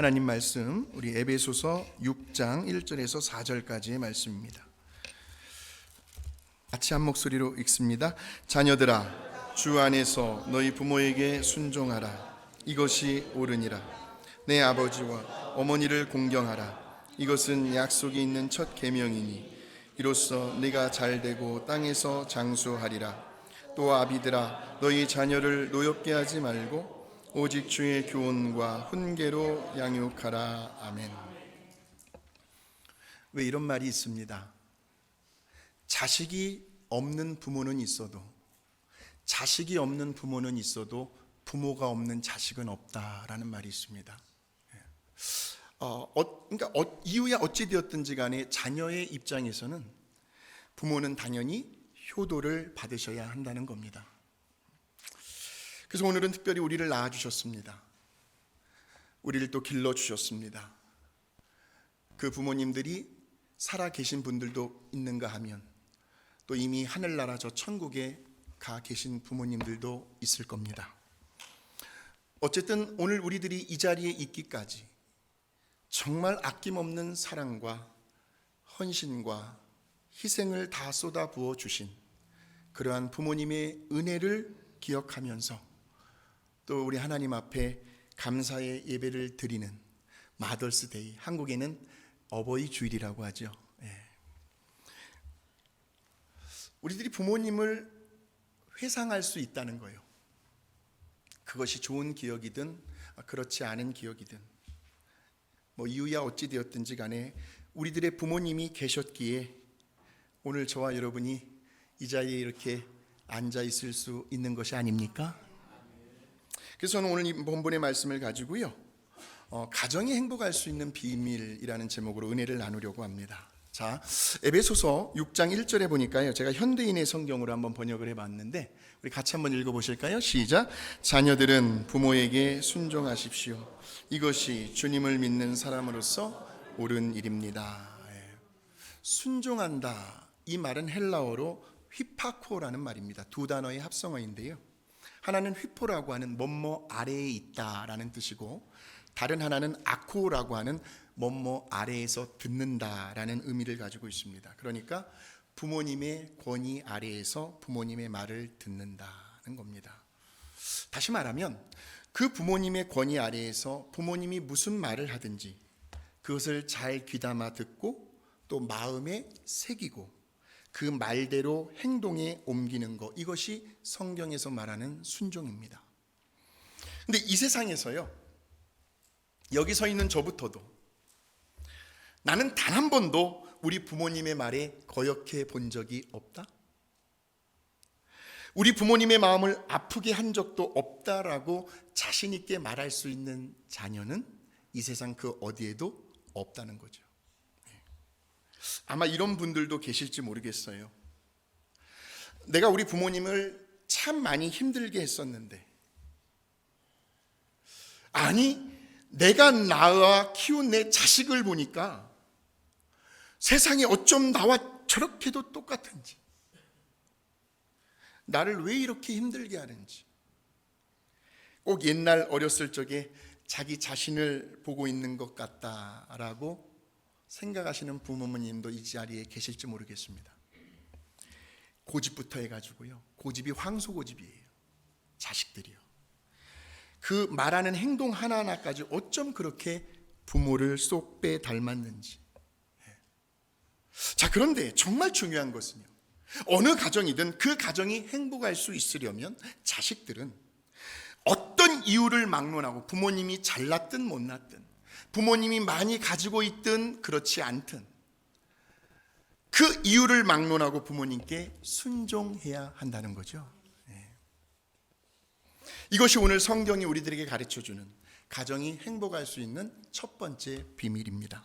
하나님 말씀 우리 에베소서 6장 1절에서 4절까지의 말씀입니다. 같이 한 목소리로 읽습니다. 자녀들아 주 안에서 너희 부모에게 순종하라 이것이 옳으니라 내 아버지와 어머니를 공경하라 이것은 약속이 있는 첫 계명이니 이로써 네가 잘되고 땅에서 장수하리라 또 아비들아 너희 자녀를 노엽게 하지 말고 오직 주의 교훈과 훈계로 양육하라 아멘 왜 이런 말이 있습니다 자식이 없는 부모는 있어도 자식이 없는 부모는 있어도 부모가 없는 자식은 없다라는 말이 있습니다. 예. 어, 어, 그러니까 어, 이유야 어찌 되었든지 간에 자녀의 입장에서는 부모는 당연히 효도를 받으셔야 한다는 겁니다. 그래서 오늘은 특별히 우리를 낳아 주셨습니다. 우리를 또 길러 주셨습니다. 그 부모님들이 살아 계신 분들도 있는가 하면 또 이미 하늘나라 저 천국에 가 계신 부모님들도 있을 겁니다. 어쨌든 오늘 우리들이 이 자리에 있기까지 정말 아낌없는 사랑과 헌신과 희생을 다 쏟아 부어 주신 그러한 부모님의 은혜를 기억하면서 또 우리 하나님 앞에 감사의 예배를 드리는 마더스 데이 한국에는 어버이 주일이라고 하죠. 예. 우리들이 부모님을 회상할 수 있다는 거예요. 그것이 좋은 기억이든 그렇지 않은 기억이든 뭐 이유야 어찌 되었든지 간에 우리들의 부모님이 계셨기에 오늘 저와 여러분이 이 자리에 이렇게 앉아 있을 수 있는 것이 아닙니까? 그래서 오늘 이 본문의 말씀을 가지고요. 어, 가정이 행복할 수 있는 비밀이라는 제목으로 은혜를 나누려고 합니다. 자, 에베소서 6장 1절에 보니까요. 제가 현대인의 성경으로 한번 번역을 해 봤는데 우리 같이 한번 읽어 보실까요? 시작. 자녀들은 부모에게 순종하십시오. 이것이 주님을 믿는 사람으로서 옳은 일입니다. 예. 순종한다. 이 말은 헬라어로 휘파코라는 말입니다. 두 단어의 합성어인데요. 하나는 휘포라고 하는 뭐뭐 아래에 있다라는 뜻이고 다른 하나는 아코라고 하는 뭐뭐 아래에서 듣는다라는 의미를 가지고 있습니다. 그러니까 부모님의 권위 아래에서 부모님의 말을 듣는다는 겁니다. 다시 말하면 그 부모님의 권위 아래에서 부모님이 무슨 말을 하든지 그것을 잘 귀담아 듣고 또 마음에 새기고 그 말대로 행동에 옮기는 것 이것이 성경에서 말하는 순종입니다. 근데 이 세상에서요. 여기 서 있는 저부터도 나는 단 한 번도 우리 부모님의 말에 거역해 본 적이 없다. 우리 부모님의 마음을 아프게 한 적도 없다라고 자신 있게 말할 수 있는 자녀는 이 세상 그 어디에도 없다는 거죠. 아마 이런 분들도 계실지 모르겠어요. 내가 우리 부모님을 참 많이 힘들게 했었는데, 아니, 내가 낳아 키운 내 자식을 보니까 세상에 어쩜 나와 저렇게도 똑같은지, 나를 왜 이렇게 힘들게 하는지, 꼭 옛날 어렸을 적에 자기 자신을 보고 있는 것 같다라고 생각하시는 부모님도 이 자리에 계실지 모르겠습니다. 고집부터 해가지고요. 고집이 황소 고집이에요. 자식들이요. 그 말하는 행동 하나하나까지 어쩜 그렇게 부모를 쏙 빼 닮았는지. 예. 자, 그런데 정말 중요한 것은요. 어느 가정이든 그 가정이 행복할 수 있으려면 자식들은 어떤 이유를 막론하고 부모님이 잘났든 못났든 부모님이 많이 가지고 있든 그렇지 않든 그 이유를 막론하고 부모님께 순종해야 한다는 거죠. 네. 이것이 오늘 성경이 우리들에게 가르쳐 주는 가정이 행복할 수 있는 첫 번째 비밀입니다.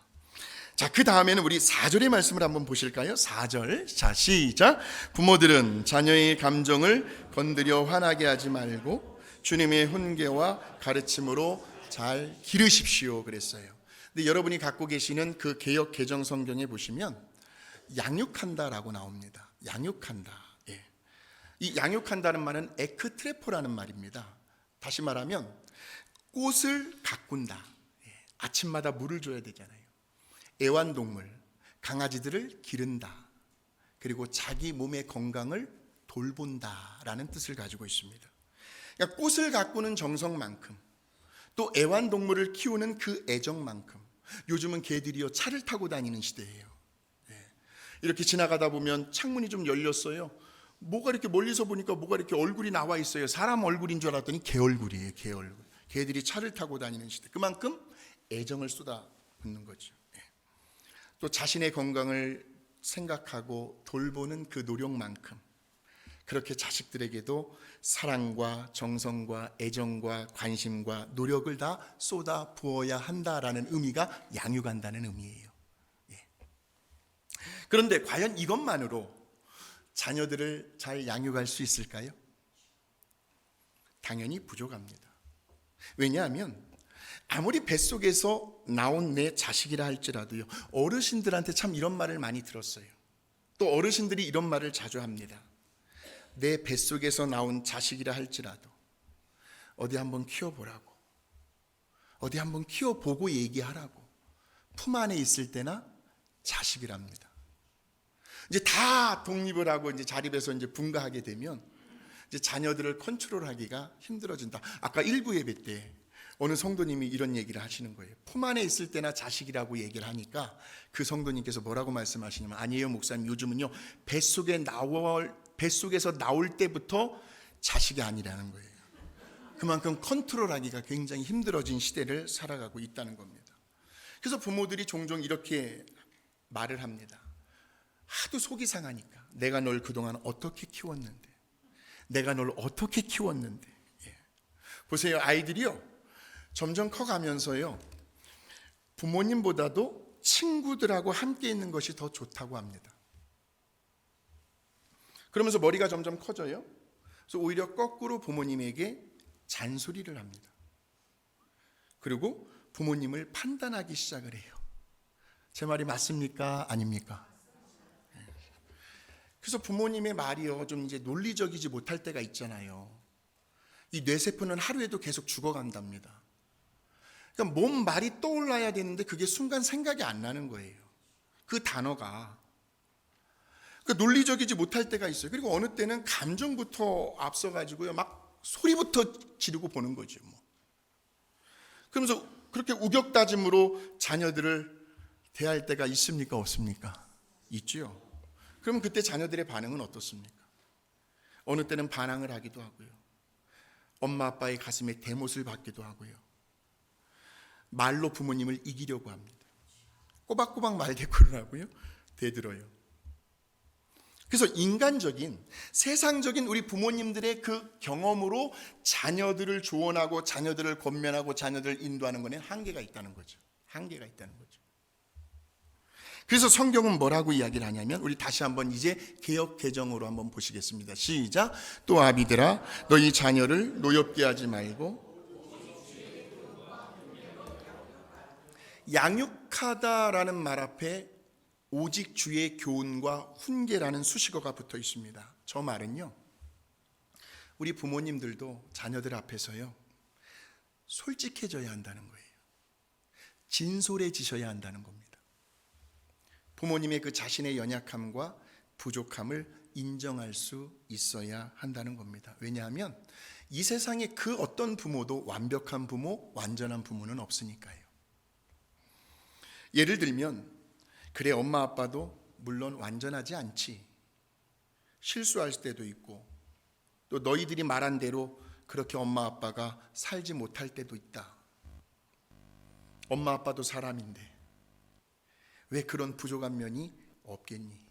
자, 그 다음에는 우리 4절의 말씀을 한번 보실까요? 4절. 자, 시작. 부모들은 자녀의 감정을 건드려 화나게 하지 말고 주님의 훈계와 가르침으로 잘 기르십시오 그랬어요. 근데 여러분이 갖고 계시는 그 개혁 개정 성경에 보시면 양육한다라고 나옵니다. 양육한다. 예. 이 양육한다는 말은 에크트레포라는 말입니다. 다시 말하면 꽃을 가꾼다. 예. 아침마다 물을 줘야 되잖아요. 애완동물, 강아지들을 기른다. 그리고 자기 몸의 건강을 돌본다라는 뜻을 가지고 있습니다. 그러니까 꽃을 가꾸는 정성만큼 또 애완동물을 키우는 그 애정만큼 요즘은 개들이요 차를 타고 다니는 시대예요. 예. 이렇게 지나가다 보면 창문이 좀 열렸어요. 뭐가 이렇게 멀리서 보니까 뭐가 이렇게 얼굴이 나와 있어요. 사람 얼굴인 줄 알았더니 개 얼굴이에요. 개 얼굴. 개들이 차를 타고 다니는 시대. 그만큼 애정을 쏟아붓는 거죠. 예. 또 자신의 건강을 생각하고 돌보는 그 노력만큼 그렇게 자식들에게도 사랑과 정성과 애정과 관심과 노력을 다 쏟아 부어야 한다라는 의미가 양육한다는 의미예요. 예. 그런데 과연 이것만으로 자녀들을 잘 양육할 수 있을까요? 당연히 부족합니다. 왜냐하면 아무리 뱃속에서 나온 내 자식이라 할지라도요, 어르신들한테 참 이런 말을 많이 들었어요. 또 어르신들이 이런 말을 자주 합니다. 내 뱃속에서 나온 자식이라 할지라도 어디 한번 키워보라고. 어디 한번 키워보고 얘기하라고. 품 안에 있을 때나 자식이랍니다. 이제 다 독립을 하고 이제 자립해서 이제 분가하게 되면 이제 자녀들을 컨트롤하기가 힘들어진다. 아까 일부 예배 때 어느 성도님이 이런 얘기를 하시는 거예요. 품 안에 있을 때나 자식이라고 얘기를 하니까 그 성도님께서 뭐라고 말씀하시냐면 아니에요 목사님 요즘은요 뱃속에 나올 뱃속에서 나올 때부터 자식이 아니라는 거예요. 그만큼 컨트롤하기가 굉장히 힘들어진 시대를 살아가고 있다는 겁니다. 그래서 부모들이 종종 이렇게 말을 합니다. 하도 속이 상하니까 내가 널 그동안 어떻게 키웠는데 내가 널 어떻게 키웠는데 예. 보세요 아이들이요 점점 커가면서요 부모님보다도 친구들하고 함께 있는 것이 더 좋다고 합니다 그러면서 머리가 점점 커져요 그래서 오히려 거꾸로 부모님에게 잔소리를 합니다 그리고 부모님을 판단하기 시작을 해요 제 말이 맞습니까 아닙니까 그래서 부모님의 말이요 좀 이제 논리적이지 못할 때가 있잖아요. 이 뇌세포는 하루에도 계속 죽어간답니다. 그러니까 몸 말이 떠올라야 되는데 그게 순간 생각이 안 나는 거예요. 그 단어가. 그러니까 논리적이지 못할 때가 있어요. 그리고 어느 때는 감정부터 앞서가지고요 막 소리부터 지르고 보는 거죠. 뭐. 그러면서 그렇게 우격다짐으로 자녀들을 대할 때가 있습니까 없습니까? 있죠. 그럼 그때 자녀들의 반응은 어떻습니까? 어느 때는 반항을 하기도 하고요. 엄마 아빠의 가슴에 대못을 받기도 하고요. 말로 부모님을 이기려고 합니다. 꼬박꼬박 말대꾸를 하고요. 대들어요. 그래서 인간적인 세상적인 우리 부모님들의 그 경험으로 자녀들을 조언하고 자녀들을 권면하고 자녀들을 인도하는 것에 한계가 있다는 거죠. 한계가 있다는 거죠. 그래서 성경은 뭐라고 이야기를 하냐면 우리 다시 한번 이제 개혁 개정으로 한번 보시겠습니다. 시작. 또 아비들아 너희 자녀를 노엽게 하지 말고 양육하다라는 말 앞에 오직 주의 교훈과 훈계라는 수식어가 붙어 있습니다. 저 말은요. 우리 부모님들도 자녀들 앞에서요. 솔직해져야 한다는 거예요. 진솔해지셔야 한다는 겁니다. 부모님의 그 자신의 연약함과 부족함을 인정할 수 있어야 한다는 겁니다. 왜냐하면 이 세상에 그 어떤 부모도 완벽한 부모, 완전한 부모는 없으니까요. 예를 들면, 그래, 엄마 아빠도 물론 완전하지 않지. 실수할 때도 있고, 또 너희들이 말한 대로 그렇게 엄마 아빠가 살지 못할 때도 있다. 엄마 아빠도 사람인데, 왜 그런 부족한 면이 없겠니?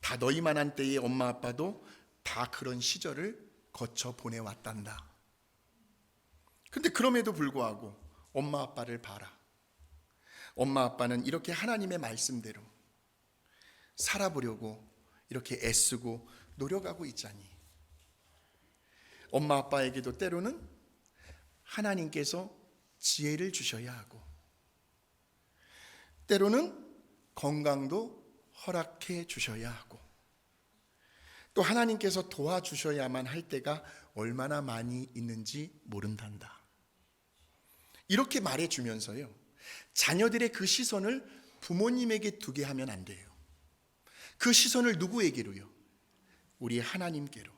다 너희만한 때의 엄마 아빠도 다 그런 시절을 거쳐 보내왔단다. 근데 그럼에도 불구하고 엄마 아빠를 봐라. 엄마 아빠는 이렇게 하나님의 말씀대로 살아보려고 이렇게 애쓰고 노력하고 있자니. 엄마 아빠에게도 때로는 하나님께서 지혜를 주셔야 하고 때로는 건강도 허락해 주셔야 하고 또 하나님께서 도와주셔야만 할 때가 얼마나 많이 있는지 모른단다. 이렇게 말해 주면서요. 자녀들의 그 시선을 부모님에게 두게 하면 안 돼요. 그 시선을 누구에게로요? 우리 하나님께로.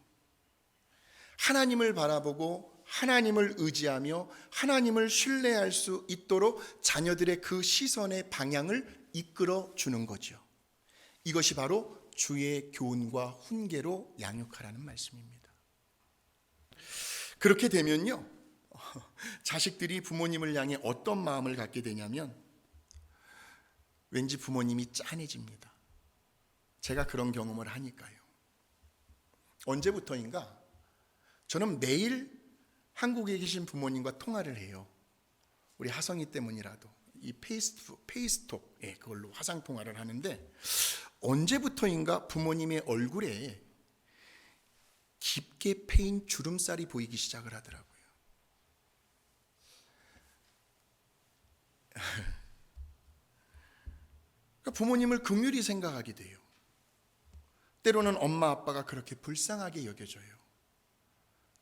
하나님을 바라보고 하나님을 의지하며 하나님을 신뢰할 수 있도록 자녀들의 그 시선의 방향을 이끌어 주는 거죠. 이것이 바로 주의 교훈과 훈계로 양육하라는 말씀입니다. 그렇게 되면요. 자식들이 부모님을 향해 어떤 마음을 갖게 되냐면 왠지 부모님이 짠해집니다. 제가 그런 경험을 하니까요. 언제부터인가 저는 매일 한국에 계신 부모님과 통화를 해요. 우리 하성이 때문이라도 이 페이스 페이스톡 예, 그걸로 화상 통화를 하는데 언제부터인가 부모님의 얼굴에 깊게 패인 주름살이 보이기 시작을 하더라고요. 그러니까 부모님을 긍휼히 생각하게 돼요. 때로는 엄마 아빠가 그렇게 불쌍하게 여겨져요.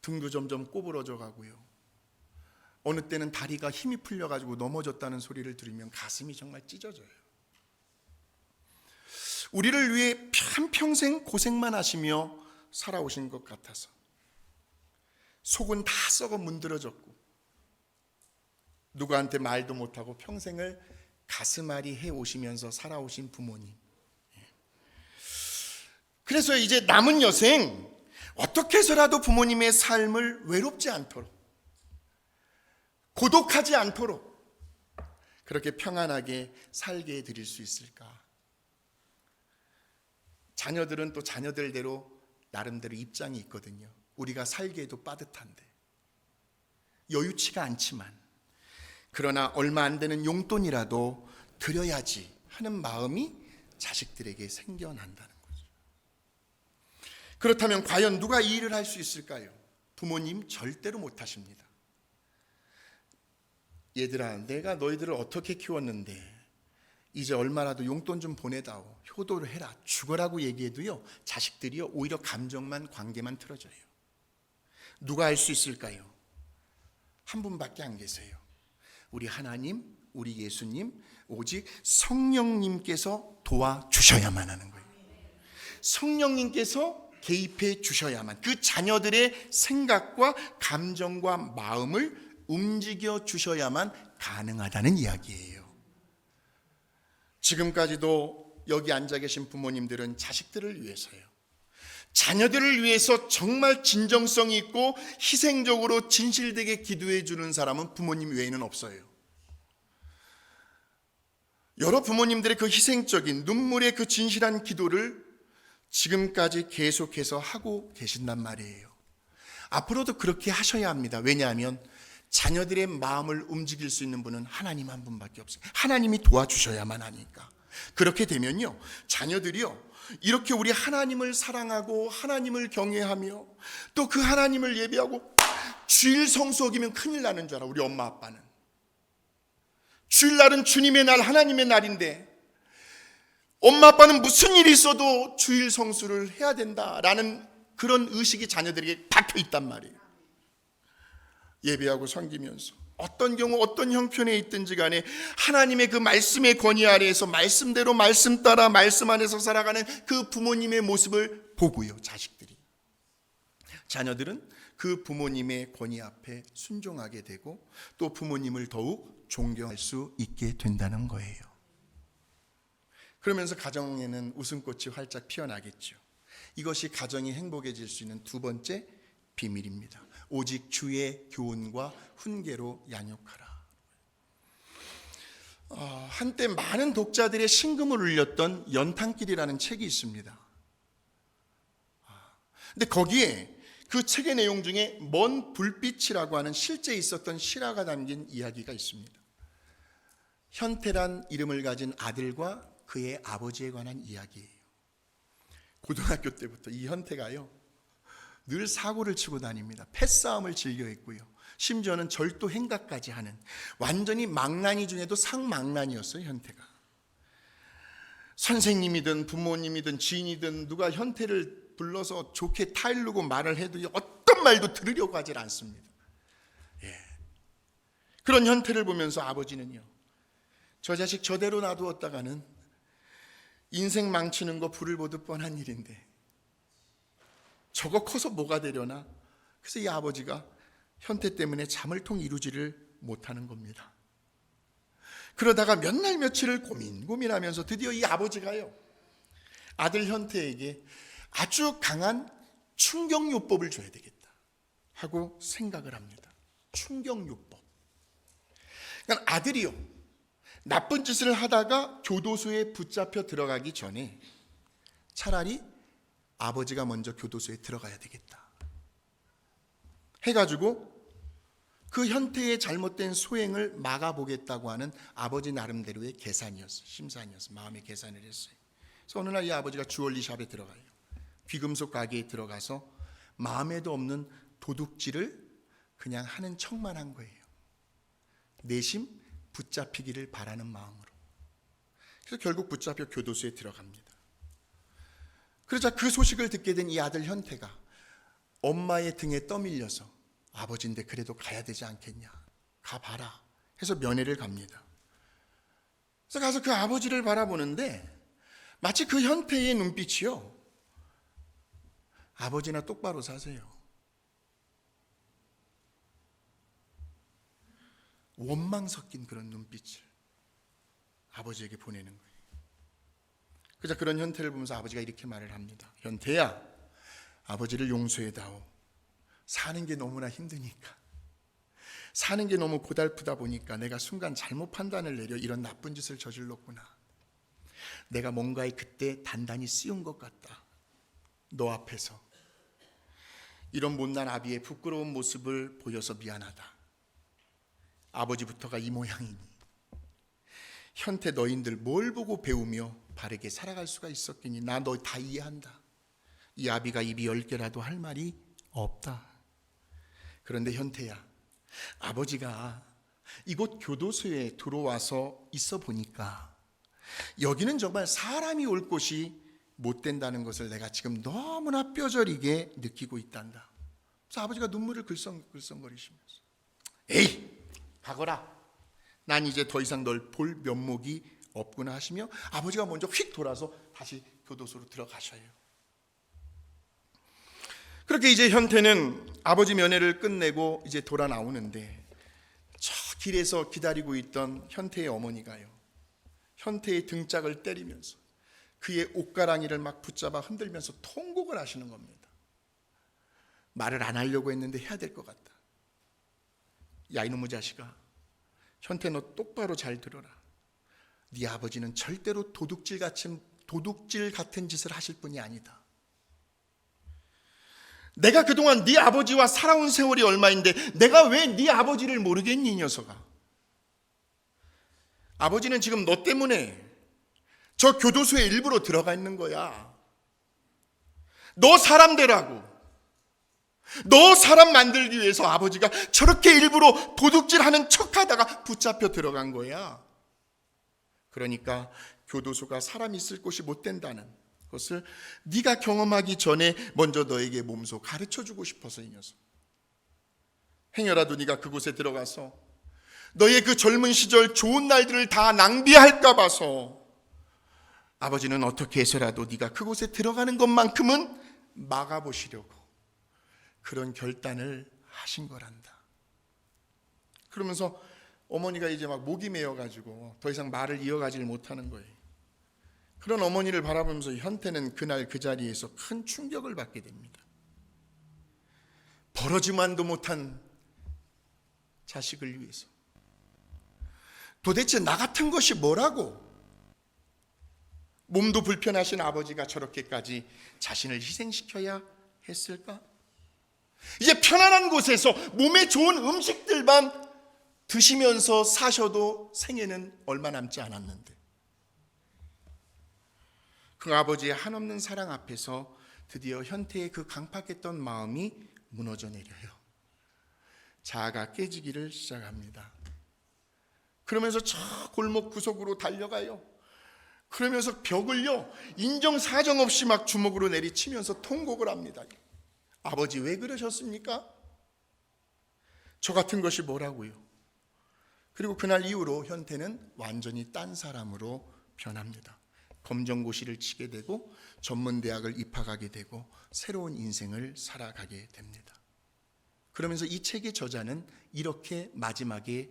등도 점점 꼬부러져 가고요. 어느 때는 다리가 힘이 풀려 가지고 넘어졌다는 소리를 들으면 가슴이 정말 찢어져요. 우리를 위해 한평생 고생만 하시며 살아오신 것 같아서 속은 다 썩어 문드러졌고 누구한테 말도 못하고 평생을 가슴앓이 해 오시면서 살아오신 부모님. 그래서 이제 남은 여생 어떻게 해서라도 부모님의 삶을 외롭지 않도록 고독하지 않도록 그렇게 평안하게 살게 해드릴 수 있을까? 자녀들은 또 자녀들대로 나름대로 입장이 있거든요. 우리가 살기에도 빠듯한데 여유치가 않지만 그러나 얼마 안 되는 용돈이라도 드려야지 하는 마음이 자식들에게 생겨난다는 거죠. 그렇다면 과연 누가 이 일을 할 수 있을까요? 부모님 절대로 못 하십니다. 얘들아, 내가 너희들을 어떻게 키웠는데 이제 얼마라도 용돈 좀 보내다오. 효도를 해라. 죽어라고 얘기해도요. 자식들이요. 오히려 감정만 관계만 틀어져요. 누가 할 수 있을까요? 한 분밖에 안 계세요. 우리 하나님, 우리 예수님, 오직 성령님께서 도와주셔야만 하는 거예요. 성령님께서 개입해 주셔야만 그 자녀들의 생각과 감정과 마음을 움직여 주셔야만 가능하다는 이야기예요. 지금까지도 여기 앉아 계신 부모님들은 자식들을 위해서요. 자녀들을 위해서 정말 진정성이 있고 희생적으로 진실되게 기도해 주는 사람은 부모님 외에는 없어요. 여러 부모님들의 그 희생적인 눈물의 그 진실한 기도를 지금까지 계속해서 하고 계신단 말이에요. 앞으로도 그렇게 하셔야 합니다. 왜냐하면 자녀들의 마음을 움직일 수 있는 분은 하나님 한 분밖에 없어요. 하나님이 도와주셔야만 하니까. 그렇게 되면요. 자녀들이요. 이렇게 우리 하나님을 사랑하고 하나님을 경외하며 또 그 하나님을 예배하고 주일 성수 어기면 큰일 나는 줄 알아. 우리 엄마 아빠는. 주일날은 주님의 날, 하나님의 날인데 엄마 아빠는 무슨 일이 있어도 주일 성수를 해야 된다라는 그런 의식이 자녀들에게 박혀 있단 말이에요. 예배하고 섬기면서 어떤 경우 어떤 형편에 있든지 간에 하나님의 그 말씀의 권위 아래에서 말씀대로 말씀 따라 말씀 안에서 살아가는 그 부모님의 모습을 보고요, 자식들이. 자녀들은 그 부모님의 권위 앞에 순종하게 되고 또 부모님을 더욱 존경할 수 있게 된다는 거예요. 그러면서 가정에는 웃음꽃이 활짝 피어나겠죠. 이것이 가정이 행복해질 수 있는 두 번째 비밀입니다. 오직 주의 교훈과 훈계로 양육하라. 어, 한때 많은 독자들의 신금을 울렸던 연탄길이라는 책이 있습니다. 근데 거기에 그 책의 내용 중에 먼 불빛이라고 하는 실제 있었던 실화가 담긴 이야기가 있습니다. 현태란 이름을 가진 아들과 그의 아버지에 관한 이야기예요. 고등학교 때부터 이 현태가요. 늘 사고를 치고 다닙니다. 패싸움을 즐겨 했고요. 심지어는 절도 행각까지 하는 완전히 망나니 중에도 상망나니였어요, 현태가. 선생님이든 부모님이든 지인이든 누가 현태를 불러서 좋게 타일르고 말을 해도 어떤 말도 들으려고 하질 않습니다. 예. 그런 현태를 보면서 아버지는요. 저 자식 저대로 놔두었다가는 인생 망치는 거 불을 보듯 뻔한 일인데 저거 커서 뭐가 되려나? 그래서 이 아버지가 현태 때문에 잠을 통 이루지를 못하는 겁니다. 그러다가 몇 날 며칠을 고민 고민하면서 드디어 이 아버지가요 아들 현태에게 아주 강한 충격요법을 줘야 되겠다 하고 생각을 합니다. 충격요법. 그러니까 아들이요 나쁜 짓을 하다가 교도소에 붙잡혀 들어가기 전에 차라리 아버지가 먼저 교도소에 들어가야 되겠다. 해가지고 그 현태의 잘못된 소행을 막아보겠다고 하는 아버지 나름대로의 계산이었어요. 심산이었어요. 마음의 계산을 했어요. 그래서 어느 날 이 아버지가 주얼리샵에 들어가요. 귀금속 가게에 들어가서 마음에도 없는 도둑질을 그냥 하는 척만 한 거예요. 내심 붙잡히기를 바라는 마음으로. 그래서 결국 붙잡혀 교도소에 들어갑니다. 그러자 그 소식을 듣게 된 이 아들 현태가 엄마의 등에 떠밀려서 아버지인데 그래도 가야 되지 않겠냐. 가봐라. 해서 면회를 갑니다. 그래서 가서 그 아버지를 바라보는데 마치 그 현태의 눈빛이요. 아버지나 똑바로 사세요. 원망 섞인 그런 눈빛을 아버지에게 보내는 거예요. 그자 그런 현태를 보면서 아버지가 이렇게 말을 합니다. 현태야, 아버지를 용서해다오. 사는 게 너무나 힘드니까. 사는 게 너무 고달프다 보니까 내가 순간 잘못 판단을 내려 이런 나쁜 짓을 저질렀구나. 내가 뭔가에 그때 단단히 쓰인 것 같다. 너 앞에서. 이런 못난 아비의 부끄러운 모습을 보여서 미안하다. 아버지부터가 이 모양이니. 현태 너인들 뭘 보고 배우며 바르게 살아갈 수가 있었겠니? 나 너 다 이해한다. 이 아비가 입이 열 개라도 할 말이 없다. 그런데 현태야, 아버지가 이곳 교도소에 들어와서 있어 보니까 여기는 정말 사람이 올 곳이 못 된다는 것을 내가 지금 너무나 뼈저리게 느끼고 있단다. 그래서 아버지가 눈물을 글썽글썽거리시면서 에이, 가거라. 난 이제 더 이상 널 볼 면목이 없구나 하시며 아버지가 먼저 휙 돌아서 다시 교도소로 들어가셔요. 그렇게 이제 현태는 아버지 면회를 끝내고 이제 돌아 나오는데 저 길에서 기다리고 있던 현태의 어머니가요. 현태의 등짝을 때리면서 그의 옷가랑이를 막 붙잡아 흔들면서 통곡을 하시는 겁니다. 말을 안 하려고 했는데 해야 될 것 같다. 야 이놈의 자식아. 현태 너 똑바로 잘 들어라. 네 아버지는 절대로 도둑질 같은 도둑질 같은 짓을 하실 분이 아니다. 내가 그동안 네 아버지와 살아온 세월이 얼마인데 내가 왜 네 아버지를 모르겠니 이 녀석아? 아버지는 지금 너 때문에 저 교도소에 일부러 들어가 있는 거야. 너 사람 되라고. 너 사람 만들기 위해서 아버지가 저렇게 일부러 도둑질 하는 척 하다가 붙잡혀 들어간 거야. 그러니까 교도소가 사람 있을 곳이 못 된다는 것을 네가 경험하기 전에 먼저 너에게 몸소 가르쳐 주고 싶어서 이 녀석. 행여라도 네가 그곳에 들어가서 너의 그 젊은 시절 좋은 날들을 다 낭비할까 봐서 아버지는 어떻게 해서라도 네가 그곳에 들어가는 것만큼은 막아보시려고 그런 결단을 하신 거란다. 그러면서 어머니가 이제 막 목이 메어 가지고 더 이상 말을 이어가지를 못하는 거예요. 그런 어머니를 바라보면서 현태는 그날 그 자리에서 큰 충격을 받게 됩니다. 벌어지만도 못한 자식을 위해서 도대체 나 같은 것이 뭐라고 몸도 불편하신 아버지가 저렇게까지 자신을 희생시켜야 했을까? 이제 편안한 곳에서 몸에 좋은 음식들만 드시면서 사셔도 생애는 얼마 남지 않았는데 그 아버지의 한없는 사랑 앞에서 드디어 현태의 그 강팍했던 마음이 무너져 내려요. 자아가 깨지기를 시작합니다. 그러면서 저 골목 구석으로 달려가요. 그러면서 벽을요 인정사정 없이 막 주먹으로 내리치면서 통곡을 합니다. 아버지 왜 그러셨습니까? 저 같은 것이 뭐라고요? 그리고 그날 이후로 현태는 완전히 딴 사람으로 변합니다. 검정고시를 치게 되고 전문대학을 입학하게 되고 새로운 인생을 살아가게 됩니다. 그러면서 이 책의 저자는 이렇게 마지막에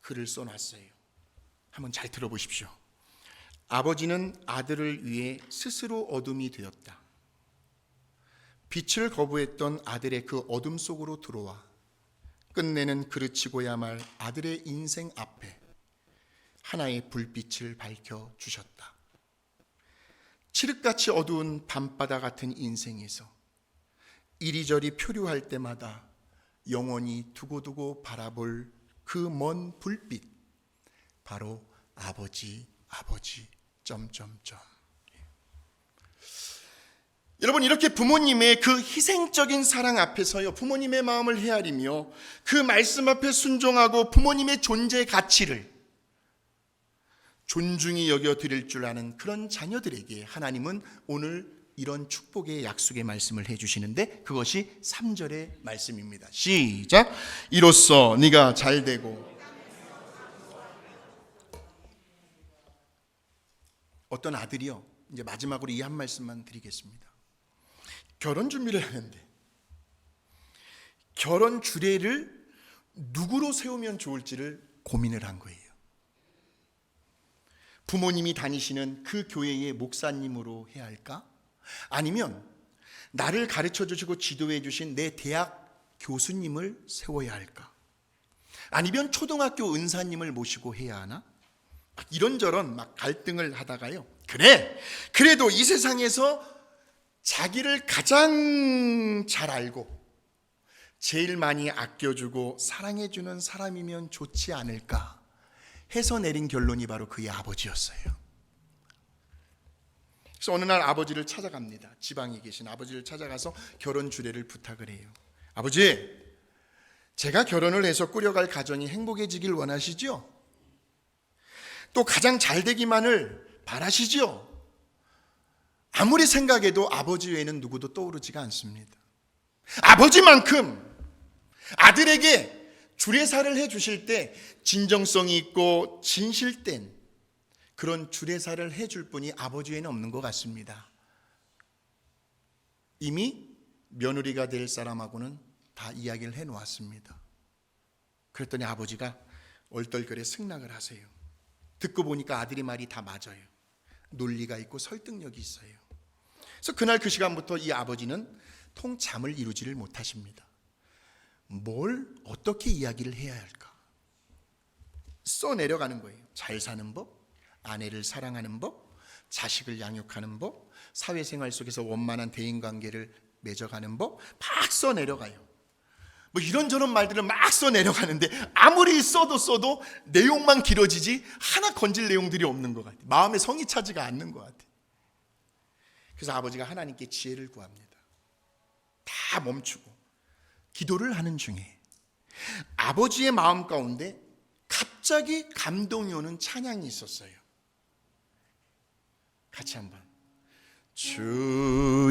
글을 써놨어요. 한번 잘 들어보십시오. 아버지는 아들을 위해 스스로 어둠이 되었다. 빛을 거부했던 아들의 그 어둠 속으로 들어와 끝내는 그르치고야 말 아들의 인생 앞에 하나의 불빛을 밝혀 주셨다. 칠흑같이 어두운 밤바다 같은 인생에서 이리저리 표류할 때마다 영원히 두고두고 바라볼 그 먼 불빛 바로 아버지 아버지 점점점 여러분 이렇게 부모님의 그 희생적인 사랑 앞에서요 부모님의 마음을 헤아리며 그 말씀 앞에 순종하고 부모님의 존재 가치를 존중히 여겨 드릴 줄 아는 그런 자녀들에게 하나님은 오늘 이런 축복의 약속의 말씀을 해 주시는데 그것이 3절의 말씀입니다. 시작. 이로써 네가 잘 되고 어떤 아들이요. 이제 마지막으로 이 한 말씀만 드리겠습니다. 결혼 준비를 하는데 결혼 주례를 누구로 세우면 좋을지를 고민을 한 거예요. 부모님이 다니시는 그 교회의 목사님으로 해야 할까? 아니면 나를 가르쳐 주시고 지도해 주신 내 대학 교수님을 세워야 할까? 아니면 초등학교 은사님을 모시고 해야 하나? 막 이런저런 막 갈등을 하다가요. 그래. 그래도 이 세상에서 자기를 가장 잘 알고 제일 많이 아껴주고 사랑해주는 사람이면 좋지 않을까 해서 내린 결론이 바로 그의 아버지였어요. 그래서 어느 날 아버지를 찾아갑니다. 지방에 계신 아버지를 찾아가서 결혼 주례를 부탁을 해요. 아버지, 제가 결혼을 해서 꾸려갈 가정이 행복해지길 원하시죠? 또 가장 잘 되기만을 바라시죠? 아무리 생각해도 아버지 외에는 누구도 떠오르지가 않습니다. 아버지만큼 아들에게 주례사를 해 주실 때 진정성이 있고 진실된 그런 주례사를 해 줄 분이 아버지 외에는 없는 것 같습니다. 이미 며느리가 될 사람하고는 다 이야기를 해 놓았습니다. 그랬더니 아버지가 얼떨결에 승낙을 하세요. 듣고 보니까 아들이 말이 다 맞아요. 논리가 있고 설득력이 있어요. 그래서 그날 그 시간부터 이 아버지는 통잠을 이루지를 못하십니다. 뭘 어떻게 이야기를 해야 할까? 써 내려가는 거예요. 잘 사는 법, 아내를 사랑하는 법, 자식을 양육하는 법, 사회생활 속에서 원만한 대인 관계를 맺어가는 법, 막 써 내려가요. 뭐 이런저런 말들을 막 써 내려가는데 아무리 써도 써도 내용만 길어지지 하나 건질 내용들이 없는 것 같아. 마음에 성이 차지가 않는 것 같아. 그래서 아버지가 하나님께 지혜를 구합니다. 다 멈추고 기도를 하는 중에 아버지의 마음 가운데 갑자기 감동이 오는 찬양이 있었어요. 같이 한번. 주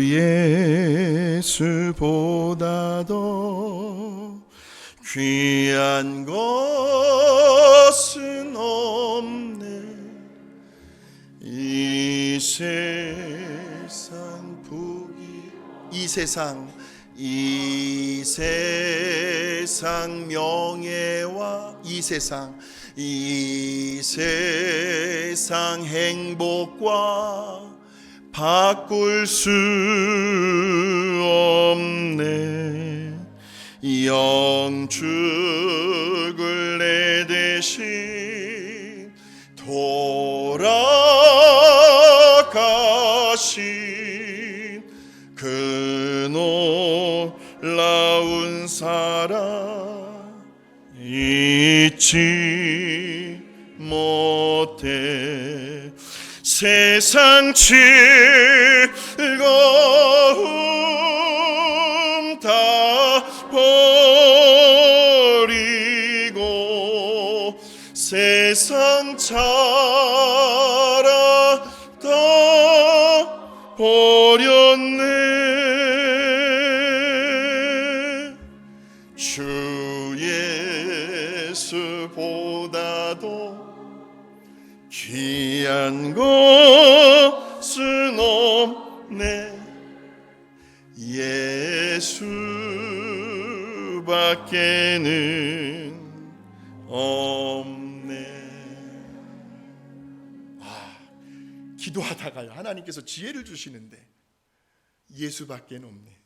예수보다 더 귀한 것 세상 이 세상 명예와 이 세상 이 세상 행복과 바꿀 수 없네. 영축 잊지 못해. 세상 즐거움 다 버리고 세상 자랑 다 버렸네 귀한 것은 없네. 예수밖에는 없네. 아, 기도하다가요. 하나님께서 지혜를 주시는데 예수밖에는 없네.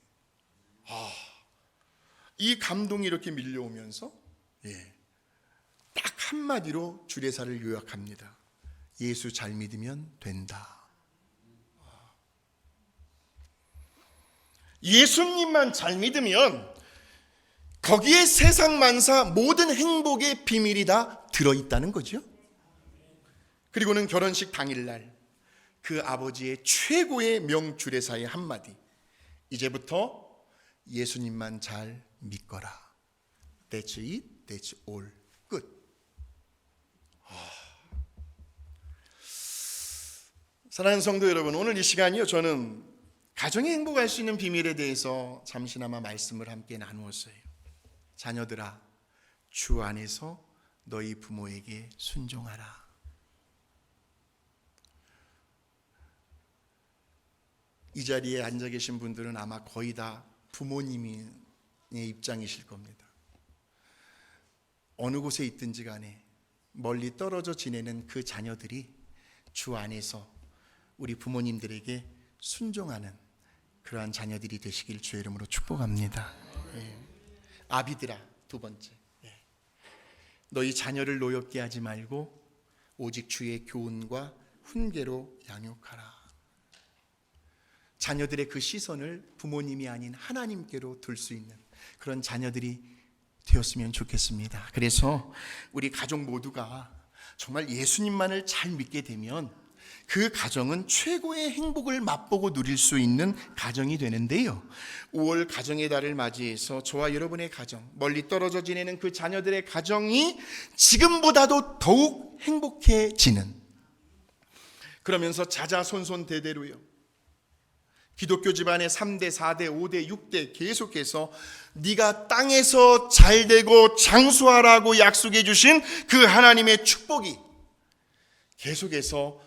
아, 이 감동이 이렇게 밀려오면서 예, 딱 한마디로 주례사를 요약합니다. 예수 잘 믿으면 된다. 예수님만 잘 믿으면 거기에 세상 만사 모든 행복의 비밀이 다 들어있다는 거죠. 그리고는 결혼식 당일날 그 아버지의 최고의 명주례사의 한마디. 이제부터 예수님만 잘 믿거라. That's it, that's all. 끝. 아. 사랑하는 성도 여러분, 오늘 이 시간이요. 저는 가정의 행복할 수 있는 비밀에 대해서 잠시나마 말씀을 함께 나누었어요. 자녀들아, 주 안에서 너희 부모에게 순종하라. 이 자리에 앉아 계신 분들은 아마 거의 다 부모님의 입장이실 겁니다. 어느 곳에 있든지 간에 멀리 떨어져 지내는 그 자녀들이 주 안에서 우리 부모님들에게 순종하는 그러한 자녀들이 되시길 주의 이름으로 축복합니다. 예. 아비들아 두 번째 예. 너희 자녀를 노엽게 하지 말고 오직 주의 교훈과 훈계로 양육하라. 자녀들의 그 시선을 부모님이 아닌 하나님께로 둘 수 있는 그런 자녀들이 되었으면 좋겠습니다. 그래서 우리 가족 모두가 정말 예수님만을 잘 믿게 되면 그 가정은 최고의 행복을 맛보고 누릴 수 있는 가정이 되는데요. 5월 가정의 달을 맞이해서 저와 여러분의 가정, 멀리 떨어져 지내는 그 자녀들의 가정이 지금보다도 더욱 행복해지는 그러면서 자자손손 대대로요. 기독교 집안의 3대, 4대, 5대, 6대 계속해서 네가 땅에서 잘 되고 장수하라고 약속해 주신 그 하나님의 축복이 계속해서